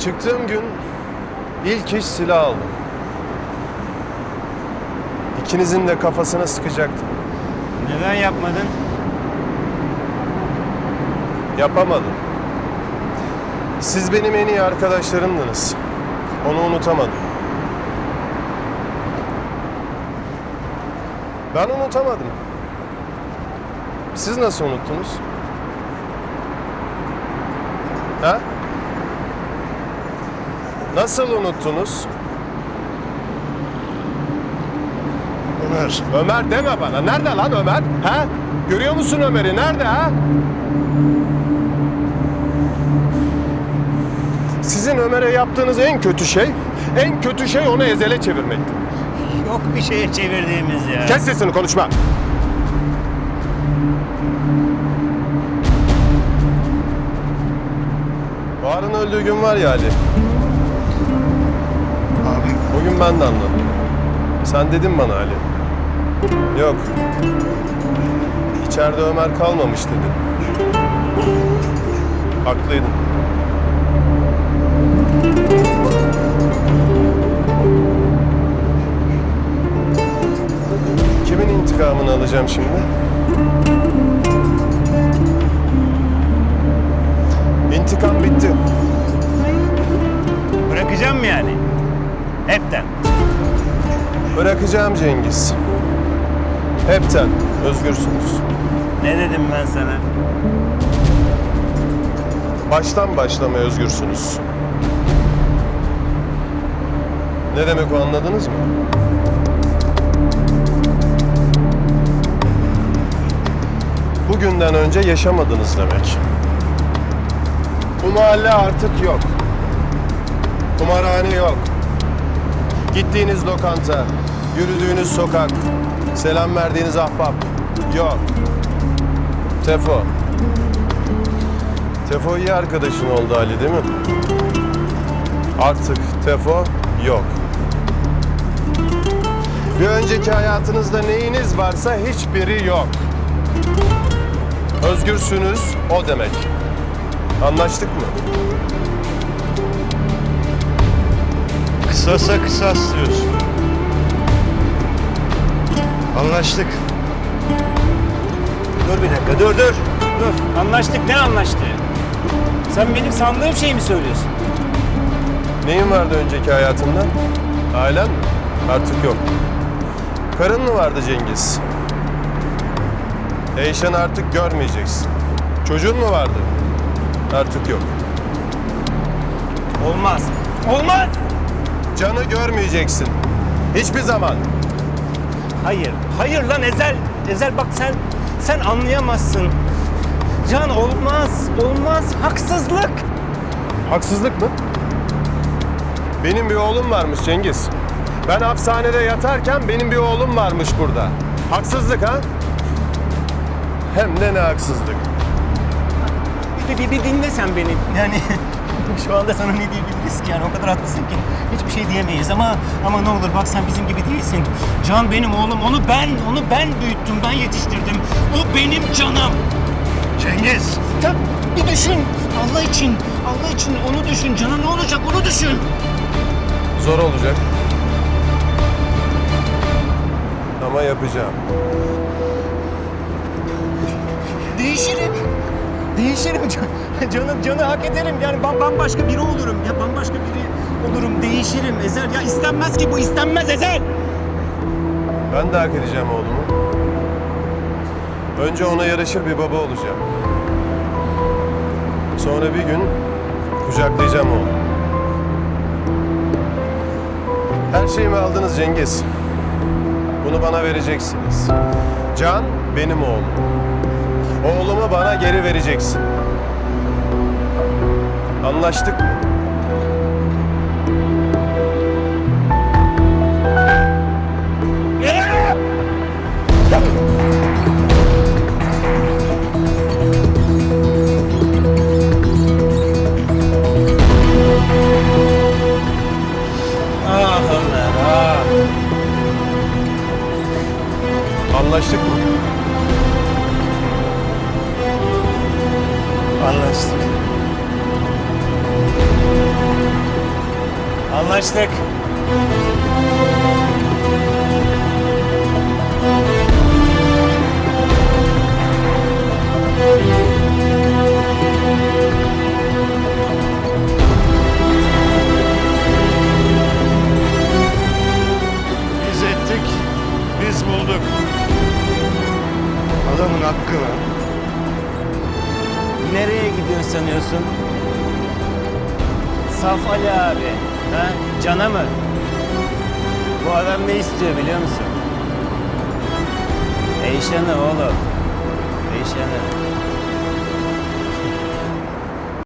Çıktığım gün ilk iş silah aldım. İkinizin de kafasına sıkacaktım. Neden yapmadın? Yapamadım. Siz benim en iyi arkadaşlarımdınız. Onu unutamadım. Ben unutamadım. Siz nasıl unuttunuz? Ha? Nasıl unuttunuz? Ömer, Ömer deme bana. Nerede lan Ömer? Ha? Görüyor musun Ömer'i? Nerede ha? Sizin Ömer'e yaptığınız en kötü şey, en kötü şey onu ezele çevirmekti. Yok bir şeye çevirdiğimiz ya. Kes sesini konuşma. Bahar'ın öldüğü gün var ya Ali. O gün ben de anladım. Sen dedin bana Ali. Yok. İçeride Ömer kalmamış dedin. Haklıydın. Kimin intikamını alacağım şimdi? İntikam bitti. Bırakacağım mı yani? Hepten. Bırakacağım Cengiz. Hepten özgürsünüz. Ne dedim ben sana? Baştan başlamaya özgürsünüz. Ne demek o anladınız mı? Bugünden önce yaşamadınız demek. Bu mahalle artık yok. Kumarhane yok. Gittiğiniz lokanta, yürüdüğünüz sokak, selam verdiğiniz ahbap yok. Tefo. Tefo iyi arkadaşın oldu Ali değil mi? Artık Tefo yok. Bir önceki hayatınızda neyiniz varsa hiçbiri yok. Özgürsünüz o demek. Anlaştık mı? Kısasa kısas diyorsun. Anlaştık. Dur bir dakika dur dur. Dur. Anlaştık ne anlaştı? Sen benim sandığım şeyi mi söylüyorsun? Neyin vardı önceki hayatında? Ailen mi? Artık yok. Karın mı vardı Cengiz? Eyşan artık görmeyeceksin. Çocuğun mu vardı? Artık yok. Olmaz. Olmaz. Canı görmeyeceksin. Hiçbir zaman. Hayır. Hayır lan Ezel. Ezel bak sen sen anlayamazsın. Can olmaz. Olmaz. Haksızlık. Haksızlık mı? Benim bir oğlum varmış Cengiz. Ben hapishanede yatarken benim bir oğlum varmış burada. Haksızlık ha? Hem de ne haksızlık. Bir, bir, bir dinle sen beni. Yani şu anda sana ne diyebiliriz ki yani o kadar haklısın ki hiçbir şey diyemeyiz ama ama ne olur bak sen bizim gibi değilsin. Can benim oğlum onu ben onu ben büyüttüm ben yetiştirdim. O benim canım. Cengiz! Tabii bir düşün Allah için Allah için onu düşün cana ne olacak onu düşün. Zor olacak. Ama yapacağım. Değişirim. Değişirim. Can- Canı, canı hak ederim. Yani bam- bambaşka biri olurum. Ya bambaşka biri olurum. Değişirim Ezel. Ya istenmez ki bu istenmez Ezel. Ben de hak edeceğim oğlumu. Önce ona yaraşır bir baba olacağım. Sonra bir gün kucaklayacağım oğlumu. Her şeyimi aldınız Cengiz. Bunu bana vereceksiniz. Can benim oğlum. Oğlumu bana geri vereceksin. Anlaştık mı? Ah ah. Anlaştık mı? Anlaştık. Anlaştık. Biz ettik, biz bulduk. Adamın hakkını. Nereye gidiyorsun sanıyorsun? Saf Ali abi. Ha? Cana mı? Bu adam ne istiyor biliyor musun? Eyşan'ı oğlum. Eyşan'ı.